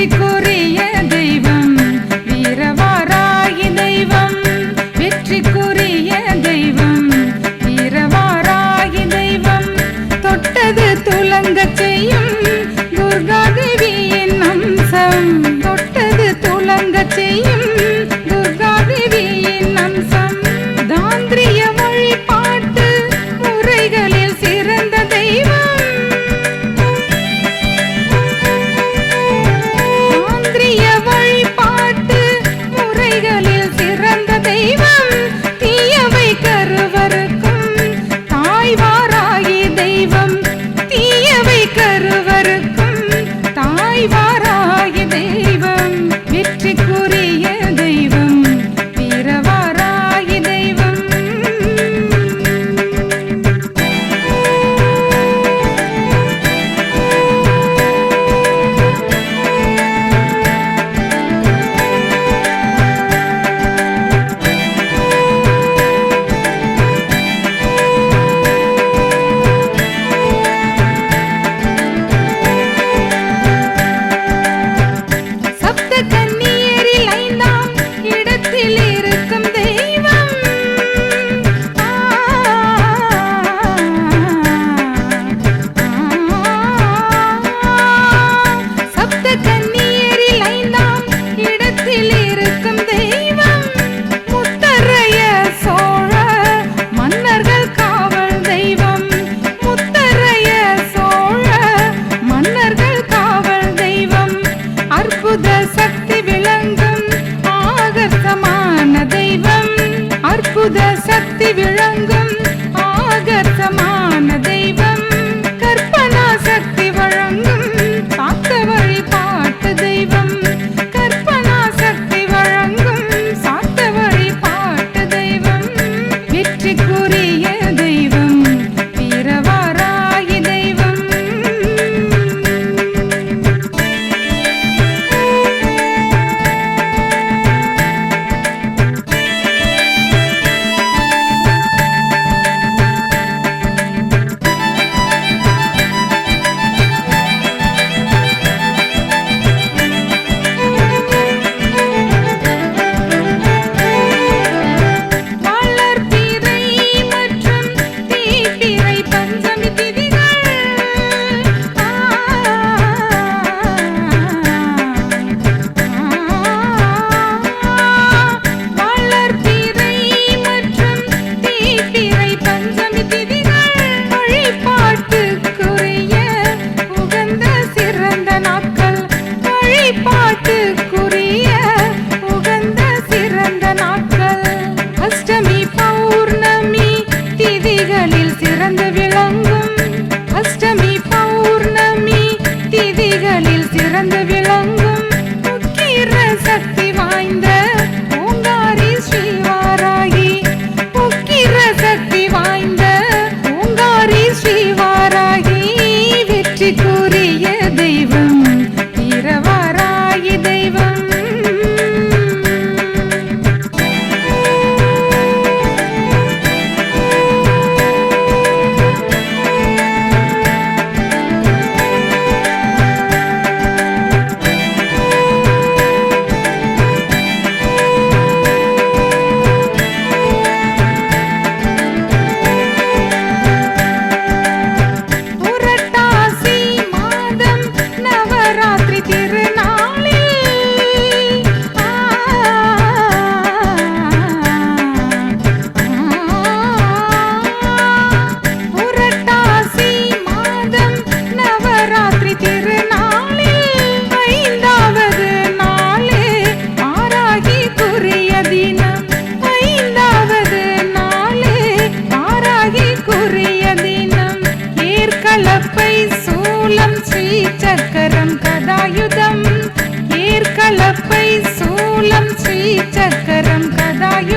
வெற்றிக்குரிய தெய்வம் வீரவாராகி தெய்வம். வெற்றிக்குரிய தெய்வம் வீரவாராகி தெய்வம். தொட்டது துலங்கச் வீதிகளில் சிறந்து விளங்கும் முக்கிய சக்தி வாய்ந்த சக்கரம் கதாய